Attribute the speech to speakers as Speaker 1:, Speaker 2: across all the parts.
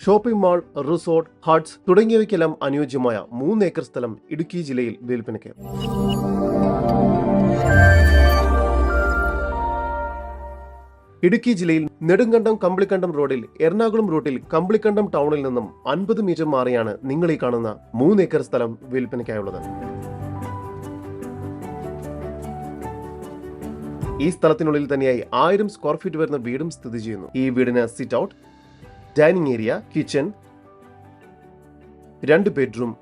Speaker 1: Shopping mall resort huts തുടങ്ങിയവയ്ക്കെല്ലാം അനുയോജ്യമായ മൂന്ന് ഏക്കർ സ്ഥലം ഇടുക്കി ജില്ലയിൽ വിൽപ്പനയ്ക്ക് ഇടുക്കി ജില്ലയിൽ നെടുങ്കണ്ടം കമ്പിളിക്കണ്ടം റോഡിൽ എറണാകുളം റൂട്ടിൽ കമ്പിളിക്കണ്ടം ടൗണിൽ നിന്നും അൻപത് മീറ്റർ മാറിയാണ് നിങ്ങൾ ഈ കാണുന്ന മൂന്ന് ഏക്കർ സ്ഥലം വിൽപ്പനയ്ക്കായുള്ളത് ഈ സ്ഥലത്തിനുള്ളിൽ തന്നെയായി ആയിരം സ്ക്വയർ ഫീറ്റ് വരുന്ന വീടും സ്ഥിതി ചെയ്യുന്നു. ഈ വീടിന് sit out dining area kitchen രണ്ട് ബെഡ്റൂം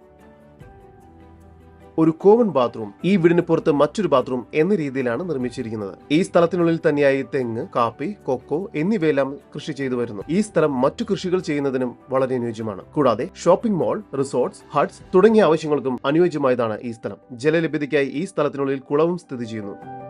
Speaker 1: ഒരു കോമൺ ബാത്റൂം ഈ വീടിന് പുറത്ത് മറ്റൊരു ബാത്റൂം എന്ന രീതിയിലാണ് നിർമ്മിച്ചിരിക്കുന്നത്. ഈ സ്ഥലത്തിനുള്ളിൽ തന്നെയായി തെങ്ങ് കാപ്പി കൊക്കോ എന്നിവയെല്ലാം കൃഷി ചെയ്തു വരുന്നു. ഈ സ്ഥലം മറ്റു കൃഷികൾ ചെയ്യുന്നതിനും വളരെ അനുയോജ്യമാണ്. കൂടാതെ ഷോപ്പിംഗ് മാൾ റിസോർട്ട്സ് ഹട്ട്സ് തുടങ്ങിയ ആവശ്യങ്ങൾക്കും അനുയോജ്യമായതാണ് ഈ സ്ഥലം. ജലലഭ്യതയ്ക്കായി ഈ സ്ഥലത്തിനുള്ളിൽ കുളവും സ്ഥിതി ചെയ്യുന്നു.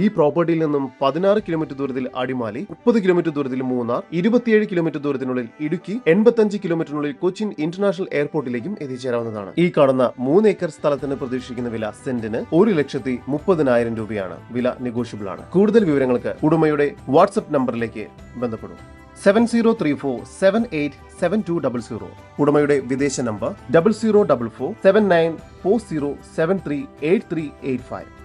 Speaker 1: ഈ പ്രോപ്പർട്ടിയിൽ നിന്നും പതിനാറ് കിലോമീറ്റർ ദൂരത്തിൽ അടിമാലി മുപ്പത് കിലോമീറ്റർ ദൂരത്തിൽ മൂന്നാർ ഇരുപത്തിയേഴ് കിലോമീറ്റർ ദൂരത്തിനുള്ളിൽ ഇടുക്കി എൺപത്തഞ്ച് കിലോമീറ്ററിനുള്ളിൽ കൊച്ചിൻ ഇന്റർനാഷണൽ എയർപോർട്ടിലേക്കും എത്തിച്ചേരാവുന്നതാണ്. ഈ കാണുന്ന മൂന്ന് ഏക്കർ സ്ഥലത്തിന് പ്രതീക്ഷിക്കുന്ന വില സെന്റിന് ഒരു ലക്ഷത്തി മുപ്പതിനായിരം രൂപയാണ്. വില നെഗോഷ്യബിൾ ആണ്. കൂടുതൽ വിവരങ്ങൾക്ക് ഉടമയുടെ വാട്സ്ആപ്പ് നമ്പറിലേക്ക് ബന്ധപ്പെടും. Seven zero three four seven eight seven two double zero. ഉടമയുടെ വിദേശ number double zero double four seven nine four zero seven three eight three eight five.